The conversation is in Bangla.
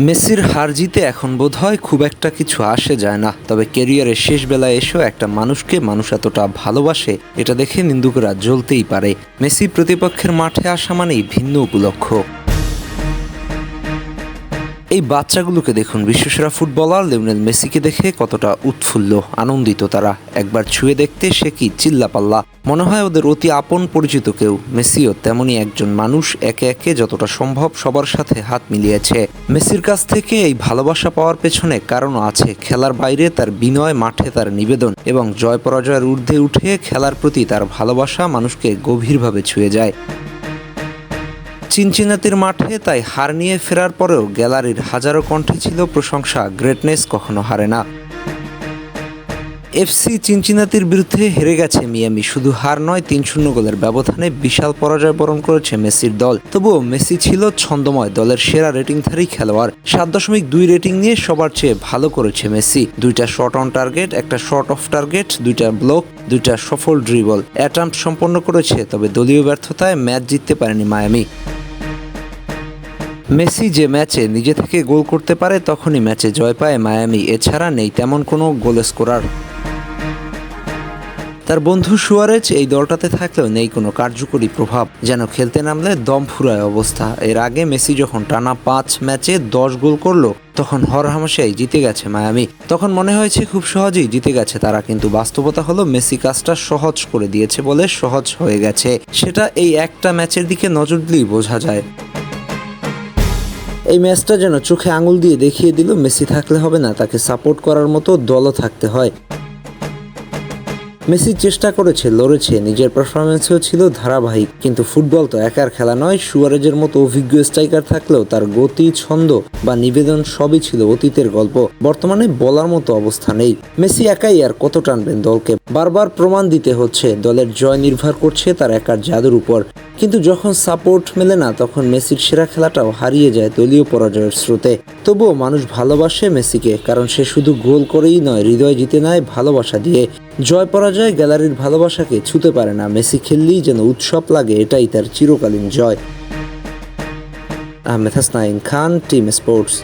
মেসির হার জিতে এখন বোধ হয় খুব একটা কিছু আসে যায় না। তবে ক্যারিয়ারের শেষ বেলায় এসেও একটা মানুষকে মানুষ এতটা ভালোবাসে, এটা দেখে নিন্দুকরা জ্বলতেই পারে। মেসি প্রতিপক্ষের মাঠে আসা মানেই ভিন্ন উপলক্ষ। এই বাচ্চাগুলোকে দেখুন, বিশ্বসেরা ফুটবলার লিওনেল মেসিকে দেখে কতটা উৎফুল্ল, আনন্দিত তারা। একবার ছুঁয়ে দেখতে সে কি চিল্লাপাল্লা। মনে হয় ওদের অতি আপন পরিচিত কেউ। মেসিও তেমনই একজন মানুষ, একে একে যতটা সম্ভব সবার সাথে হাত মিলিয়েছে। মেসির কাছ থেকে এই ভালোবাসা পাওয়ার পেছনে কারণও আছে। খেলার বাইরে তার বিনয়, মাঠে তার নিবেদন এবং জয় পরাজয়ের ঊর্ধ্বে উঠে খেলার প্রতি তার ভালোবাসা মানুষকে গভীরভাবে ছুঁয়ে যায়। চিনচিনাতির মাঠে তাই হার নিয়ে ফেরার পরেও গ্যালারির হাজারো কণ্ঠে ছিল প্রশংসা গ্রেটনেস কখনো হারে না। এফসি চিনচিনাতির বিরুদ্ধে হেরে গেছে মিয়ামি, শুধু হার নয়, তিন শূন্য গোলের ব্যবধানে বিশাল পরাজয় বরণ করেছে মেসির দল। তবুও মেসি ছিল ছন্দময়, দলের সেরা রেটিংধারী খেলোয়াড়। সাত দশমিক দুই রেটিং নিয়ে সবার চেয়ে ভালো করেছে মেসি। দুইটা শট অন টার্গেট একটা শট অফ টার্গেট দুইটা ব্লক দুইটা সফল ড্রিবল অ্যাটাম্প সম্পন্ন করেছে, তবে দলীয় ব্যর্থতায় ম্যাচ জিততে পারেনি মায়ামি। মেসি যে ম্যাচে নিজে থেকে গোল করতে পারে, তখনই ম্যাচে জয় পায় মায়ামি। এছাড়া নেই তেমন কোনো গোল স্কোরার। তার বন্ধু সুয়ারেজ এই দলটাতে থাকলেও নেই কোনো কার্যকরী প্রভাব। যেন খেলতে নামলে দম ফুরায় অবস্থা। এর আগে মেসি যখন টানা পাঁচ ম্যাচে দশ গোল করল, তখন হরহামেশাই জিতে গেছে মায়ামি। তখন মনে হয়েছে খুব সহজেই জিতে গেছে তারা, কিন্তু বাস্তবতা হলো মেসি কাজটা সহজ করে দিয়েছে বলে সহজ হয়ে গেছে। সেটা এই একটা ম্যাচের দিকে নজর দিলেই বোঝা যায়। এই ম্যাচটা যেন চোখে আঙুল দিয়ে দেখিয়ে দিল, মেসি থাকলে হবে না, তাকে সাপোর্ট করার মতো দলও থাকতে হয়। মেসি চেষ্টা করেছে, লড়েছে, নিজের পারফরমেন্সও ছিল ধারাবাহিক, কিন্তু ফুটবল তো একার খেলা নয়, সুয়ারেজের মতো অভিজ্ঞ স্ট্রাইকার থাকলেও তার গতি, ছন্দ বা নিবেদন সবই ছিল অতীতের গল্প, বর্তমানে বলার মতো অবস্থা নেই। মেসি একাই আর কত টানবেন দলকে? বারবার প্রমাণ দিতে হচ্ছে, দলের জয় নির্ভর করছে তার একার জাদুর উপর। কিন্তু যখন সাপোর্ট মেলে না, তখন মেসির সেরা খেলাটাও হারিয়ে যায় দলীয় পরাজয়ের স্রোতে। তবুও মানুষ ভালোবাসে মেসিকে, কারণ সে শুধু গোল করেই নয়, হৃদয় জিতে নেয় ভালোবাসা দিয়ে। জয় পরাজয় গ্যালারির ভালোবাসাকে ছুতে পারে না, মেসি খেললেই যেন উৎসব লাগে, এটাই তার চিরকালীন জয়। Ahmed Hasnain Khan team sports